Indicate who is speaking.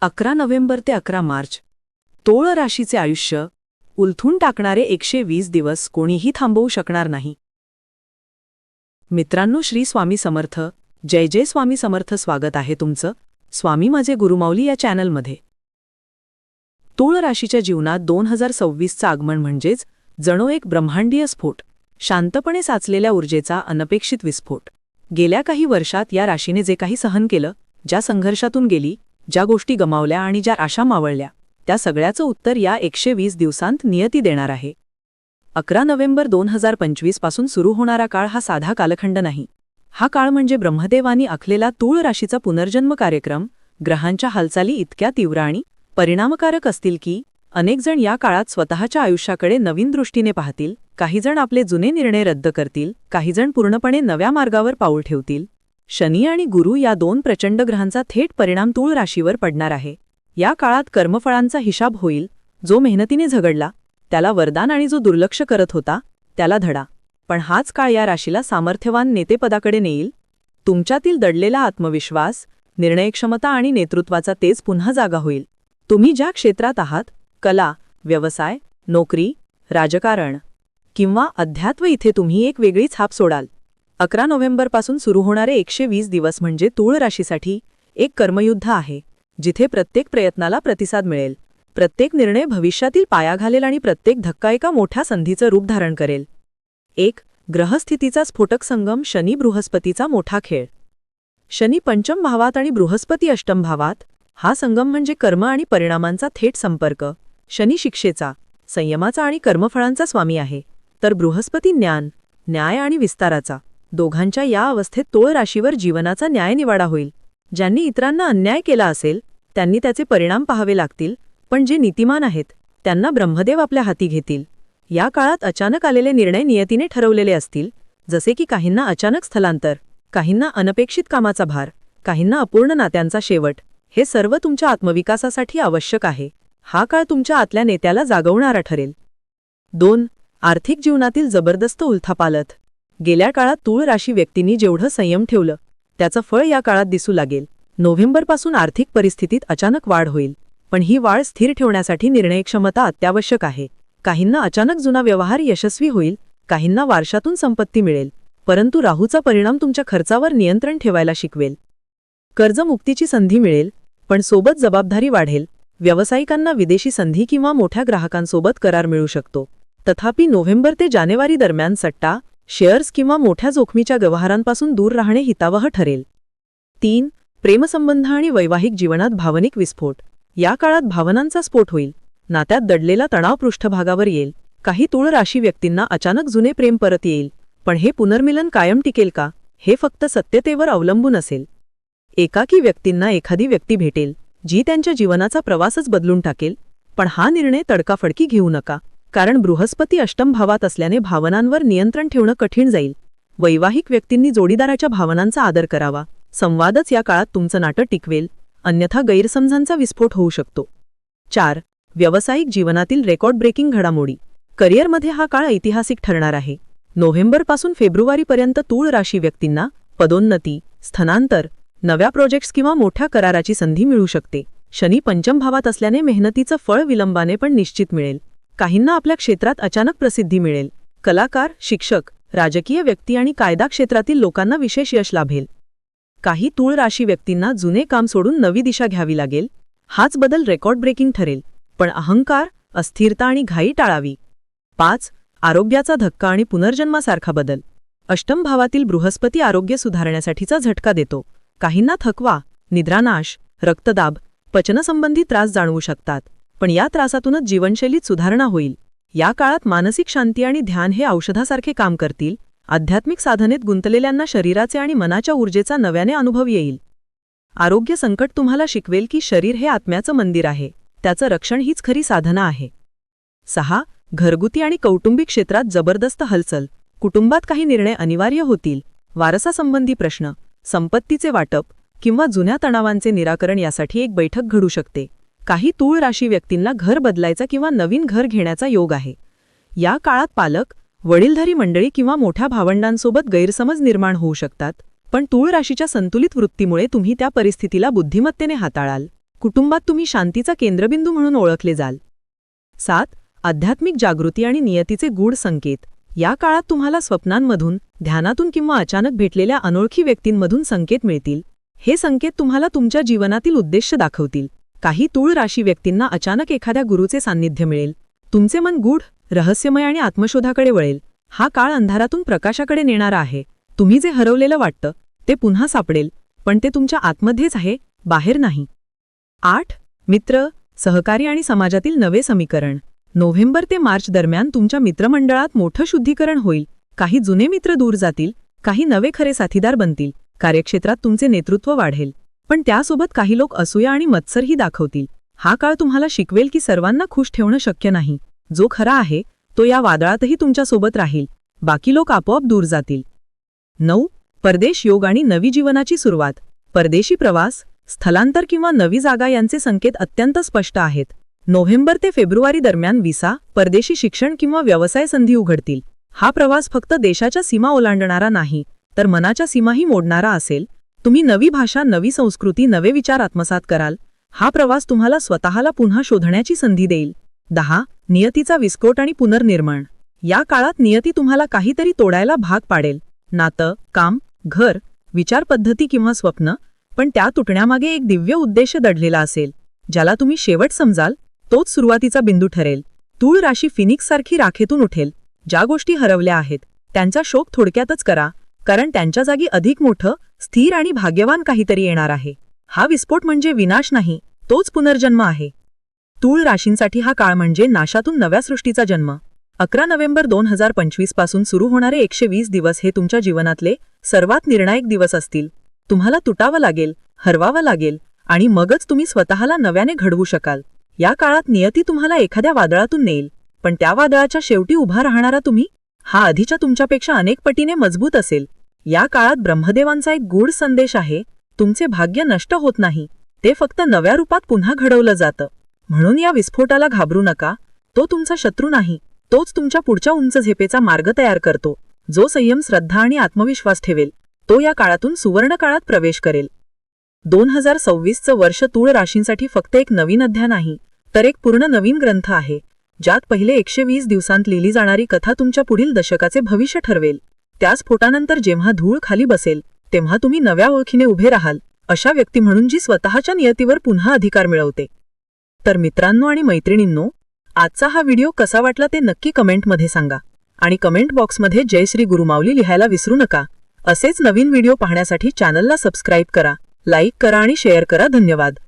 Speaker 1: अकरा नोव्हेंबर ते अकरा मार्च. तोळ राशीचे आयुष्य. उलथून टाकणारे एकशे वीस दिवस कोणीही थांबवू शकणार नाही. मित्रांनो श्री स्वामी समर्थ. जय जय स्वामी समर्थ. स्वागत आहे तुमचं. स्वामी माझे गुरुमाऊली या चॅनलमध्ये. तूळ राशीच्या जीवनात दोन हजार सव्वीसचं आगमन म्हणजेच जणू एक ब्रह्मांडीय स्फोट. शांतपणे साचलेल्या ऊर्जेचा अनपेक्षित विस्फोट. गेल्या काही वर्षात या राशीने जे काही सहन केलं ज्या संघर्षातून गेली ज्या गोष्टी गमावल्या आणि ज्या आशा मावळल्या त्या सगळ्याचं उत्तर या एकशे वीस दिवसांत नियती देणार आहे. अकरा नोव्हेंबर दोन हजार पंचवीसपासून सुरू होणारा काळ हा साधा कालखंड नाही. हा काळ म्हणजे ब्रह्मदेवानी आखलेला तूळ राशीचा पुनर्जन्म कार्यक्रम ग्रहांच्या हालचाली इतक्या तीव्र आणि परिणामकारक असतील की अनेकजण या काळात स्वतःच्या आयुष्याकडे नवीन दृष्टीने पाहतील काहीजण आपले जुने निर्णय रद्द करतील काहीजण पूर्णपणे नव्या मार्गावर पाऊल ठेवतील शनी आणि गुरु या दोन प्रचंड ग्रहांचा थेट परिणाम तूळ राशीवर पडणार आहे. या काळात कर्मफळांचा हिशाब होईल जो मेहनतीने झगडला त्याला वरदान आणि जो दुर्लक्ष करत होता त्याला धडा. पण हाच काळ या राशीला सामर्थ्यवान नेतेपदाकडे नेईल. तुमच्यातील दडलेला आत्मविश्वास निर्णयक्षमता आणि नेतृत्वाचा तेज पुन्हा जागा होईल. तुम्ही ज्या क्षेत्रात आहात कला व्यवसाय नोकरी राजकारण किंवा अध्यात्व इथे तुम्ही एक वेगळी छाप सोडाल. अकरा नोव्हेंबरपासून सुरू होणारे एकशे वीस दिवस म्हणजे तूळ राशीसाठी एक कर्मयुद्ध आहे जिथे प्रत्येक प्रयत्नाला प्रतिसाद मिळेल. प्रत्येक निर्णय भविष्यातील पाया घालेल आणि प्रत्येक धक्का एका मोठ्या संधीचं रूप धारण करेल. एक ग्रहस्थितीचा स्फोटक संगम शनी बृहस्पतीचा मोठा खेळ. शनी पंचम भावात आणि बृहस्पती अष्टम भावात हा संगम म्हणजे कर्म आणि परिणामांचा थेट संपर्क. शनी शिक्षेचा संयमाचा आणि कर्मफळांचा स्वामी आहे. तर बृहस्पती ज्ञान न्याय आणि विस्ताराचा. दोघांच्या या अवस्थेत तोळ राशीवर जीवनाचा न्यायनिवाडा होईल. ज्यांनी इतरांना अन्याय केला असेल त्यांनी त्याचे परिणाम पाहावे लागतील पण जे नीतिमान आहेत त्यांना ब्रह्मदेव आपल्या हाती घेतील. या काळात अचानक आलेले निर्णय नियतीने ठरवलेले असतील जसे की काहींना अचानक स्थलांतर काहींना अनपेक्षित कामाचा भार काहींना अपूर्ण नात्यांचा शेवट. हे सर्व तुमच्या आत्मविकासासाठी आवश्यक आहे. हा काळ तुमच्या आतल्या नेत्याला जागवणारा ठरेल. दोन आर्थिक जीवनातील जबरदस्त उलथापालथ. गेल्या काळात तूळ राशी व्यक्तींनी जेवढं संयम ठेवलं त्याचं फळ या काळात दिसू लागेल. नोव्हेंबरपासून आर्थिक परिस्थितीत अचानक वाढ होईल पण ही वाढ स्थिर ठेवण्यासाठी निर्णयक्षमता अत्यावश्यक आहे. काहींना अचानक जुना व्यवहार यशस्वी होईल काहींना वारशातून संपत्ती मिळेल परंतु राहूचा परिणाम तुमच्या खर्चावर नियंत्रण ठेवायला शिकवेल. कर्जमुक्तीची संधी मिळेल पण सोबत जबाबदारी वाढेल. व्यावसायिकांना विदेशी संधी किंवा मोठ्या ग्राहकांसोबत करार मिळू शकतो. तथापि नोव्हेंबर ते जानेवारी दरम्यान सट्टा शेअर्स किंवा मोठ्या जोखमीच्या व्यवहारांपासून दूर राहणे हितावह ठरेल. तीन प्रेमसंबंध आणि वैवाहिक जीवनात भावनिक विस्फोट. या काळात भावनांचा स्फोट होईल. नात्यात दडलेला तणाव पृष्ठभागावर येईल. काही तूळ राशी व्यक्तींना अचानक जुने प्रेम परत येईल. पण हे पुनर्मिलन कायम टिकेल का? हे फक्त सत्यतेवर अवलंबून असेल. एकाकी व्यक्तींना एखादी व्यक्ती भेटेल जी त्यांच्या जीवनाचा प्रवासच बदलून टाकेल पण हा निर्णय तडकाफडकी घेऊ नका. कारण बृहस्पती अष्टम भावात असल्याने भावनांवर नियंत्रण ठेवणं कठीण जाईल. वैवाहिक व्यक्तींनी जोडीदाराच्या भावनांचा आदर करावा. संवादच या काळात तुमचं नाटं टिकवेल अन्यथा गैरसमजांचा विस्फोट होऊ शकतो. चार. व्यावसायिक जीवनातील रेकॉर्ड ब्रेकिंग घडामोडी. करिअरमध्ये हा काळ ऐतिहासिक ठरणार आहे. नोव्हेंबरपासून फेब्रुवारीपर्यंत तूळ राशी व्यक्तींना पदोन्नती स्थनांतर नव्या प्रोजेक्ट्स किंवा मोठ्या कराराची संधी मिळू शकते. शनी पंचम भावात असल्याने मेहनतीचं फळ विलंबाने पण निश्चित मिळेल. काहींना आपल्या क्षेत्रात अचानक प्रसिद्धी मिळेल. कलाकार शिक्षक राजकीय व्यक्ती आणि कायदा क्षेत्रातील लोकांना विशेष यश लाभेल. काही तूळ राशी व्यक्तींना जुने काम सोडून नवी दिशा घ्यावी लागेल. हाच बदल रेकॉर्ड ब्रेकिंग ठरेल. पण अहंकार अस्थिरता आणि घाई टाळावी. पाच आरोग्याचा धक्का आणि पुनर्जन्मासारखा बदल. अष्टम भावातील बृहस्पती आरोग्य सुधारण्यासाठीचा झटका देतो. काहींना थकवा निद्रानाश रक्तदाब पचनसंबंधी त्रास जाणवू शकतात. पण या त्रासातूनच जीवनशैलीत सुधारणा होईल. या काळात मानसिक शांती आणि ध्यान हे औषधासारखे काम करतील आध्यात्मिक साधनेत गुंतलेल्यांना शरीराचे आणि मनाच्या ऊर्जेचा नव्याने अनुभव येईल. आरोग्य संकट तुम्हाला शिकवेल की शरीर हे आत्म्याचं मंदिर आहे त्याचं रक्षण हीच खरी साधना आहे. सहा घरगुती आणि कौटुंबिक क्षेत्रात जबरदस्त हलचल कुटुंबात काही निर्णय अनिवार्य होतील वारसासंबंधी प्रश्न संपत्तीचे वाटप किंवा जुन्या तणावांचे निराकरण यासाठी एक बैठक घडू शकते. काही तूळ राशी व्यक्तींना घर बदलायचा किंवा नवीन घर घेण्याचा योग आहे. या काळात पालक वडीलधारी मंडळी किंवा मोठ्या भावंडांसोबत गैरसमज निर्माण होऊ शकतात पण तूळ राशीच्या संतुलित वृत्तीमुळे तुम्ही त्या परिस्थितीला बुद्धिमत्तेने हाताळाल. कुटुंबात तुम्ही शांतीचा केंद्रबिंदू म्हणून ओळखले जाल. सात. आध्यात्मिक जागृती आणि नियतीचे गूढ संकेत. या काळात तुम्हाला स्वप्नांमधून ध्यानातून किंवा अचानक भेटलेल्या अनोळखी व्यक्तींमधून संकेत मिळतील. हे संकेत तुम्हाला तुमच्या जीवनातील उद्देश दाखवतील. काही तूळ राशी व्यक्तींना अचानक एखाद्या गुरुचे सान्निध्य मिळेल. तुमचे मन गूढ रहस्यमय आणि आत्मशोधाकडे वळेल. हा काळ अंधारातून प्रकाशाकडे नेणारा आहे. तुम्ही जे हरवलेलं वाटतं ते पुन्हा सापडेल पण ते तुमच्या आतमध्येच आहे बाहेर नाही. आठ. मित्र सहकारी आणि समाजातील नवे समीकरण. नोव्हेंबर ते मार्च दरम्यान तुमच्या मित्रमंडळात मोठं शुद्धीकरण होईल. काही जुने मित्र दूर जातील काही नवे खरे साथीदार बनतील. कार्यक्षेत्रात तुमचे नेतृत्व वाढेल. पण त्यासोबत काही लोक असूया आणि मत्सरही दाखवतील. हा काळ तुम्हाला शिकवेल की सर्वांना खुश ठेवणं शक्य नाही. जो खरा आहे तो या वादळातही तुमच्यासोबत राहील. बाकी लोक आपोआप दूर जातील. नऊ. परदेश योग आणि नवी जीवनाची सुरुवात. परदेशी प्रवास स्थलांतर किंवा नवी जागा यांचे संकेत अत्यंत स्पष्ट आहेत. नोव्हेंबर ते फेब्रुवारी दरम्यान विसा परदेशी शिक्षण किंवा व्यवसाय संधी उघडतील. हा प्रवास फक्त देशाच्या सीमा ओलांडणारा नाही तर मनाच्या सीमाही मोडणारा असेल. तुम्ही नवी भाषा नवी संस्कृती नवे विचार आत्मसात कराल. हा प्रवास तुम्हाला स्वतःला पुन्हा शोधण्याची संधी देईल. दहा नियतीचा विस्फोट आणि पुनर्निर्माण. या काळात नियती तुम्हाला काहीतरी तोडायला भाग पाडेल. नातं काम घर विचारपद्धती किंवा स्वप्न पण त्या तुटण्यामागे एक दिव्य उद्देश दडलेला असेल. ज्याला तुम्ही शेवट समजाल तोच सुरुवातीचा बिंदू ठरेल. तूळ राशी फिनिक्ससारखी राखेतून उठेल. ज्या गोष्टी हरवल्या आहेत त्यांचा शोक थोडक्यातच करा कारण त्यांच्या जागी अधिक मोठं स्थिर आणि भाग्यवान काहीतरी येणार आहे. हा विस्फोट म्हणजे विनाश नाही तोच पुनर्जन्म आहे. तूळ राशींसाठी हा काळ म्हणजे नाशातून नव्या सृष्टीचा जन्म. अकरा नोव्हेंबर दोन हजार पंचवीसपासून सुरू होणारे एकशे वीस दिवस हे तुमच्या जीवनातले सर्वात निर्णायक दिवस असतील. तुम्हाला तुटावं लागेल हरवावं लागेल आणि मगच तुम्ही स्वतःला नव्याने घडवू शकाल. या काळात नियती तुम्हाला एखाद्या वादळातून नेईल. पण त्या वादळाच्या शेवटी उभा राहणारा तुम्ही हा आधीच्या तुमच्यापेक्षा अनेक पटीने मजबूत असेल. या काळात ब्रह्मदेवांचा एक गूढ संदेश आहे तुमचे भाग्य नष्ट होत नाही ते फक्त नव्या रूपात पुन्हा घडवलं जातं. म्हणून या विस्फोटाला घाबरू नका तो तुमचा शत्रू नाही तोच तुमच्या पुढच्या उंच झेपेचा मार्ग तयार करतो जो संयम श्रद्धा आणि आत्मविश्वास ठेवेल तो या काळातून सुवर्ण काळात प्रवेश करेल. दोन हजार सव्वीसचं वर्ष तूळ राशींसाठी फक्त एक नवीन अध्याय नाही तर एक पूर्ण नवीन ग्रंथ आहे ज्यात पहिले एकशे वीस दिवसांत लिहिली जाणारी कथा तुमच्या पुढील दशकाचे भविष्य ठरवेल. त्या स्फोटानंतर जेव्हा धूळ खाली बसेल तेव्हा तुम्ही नव्या ओळखीने उभे राहाल अशा व्यक्ती म्हणून जी स्वतःच्या नियतीवर पुन्हा अधिकार मिळवते. तर मित्रांनो आणि मैत्रिणींनो आजचा हा व्हिडिओ कसा वाटला ते नक्की कमेंटमध्ये सांगा. आणि कमेंट बॉक्समध्ये जय श्री गुरुमावली लिहायला विसरू नका. असेच नवीन व्हिडिओ पाहण्यासाठी चॅनलला सबस्क्राईब करा लाईक करा आणि शेअर करा. धन्यवाद.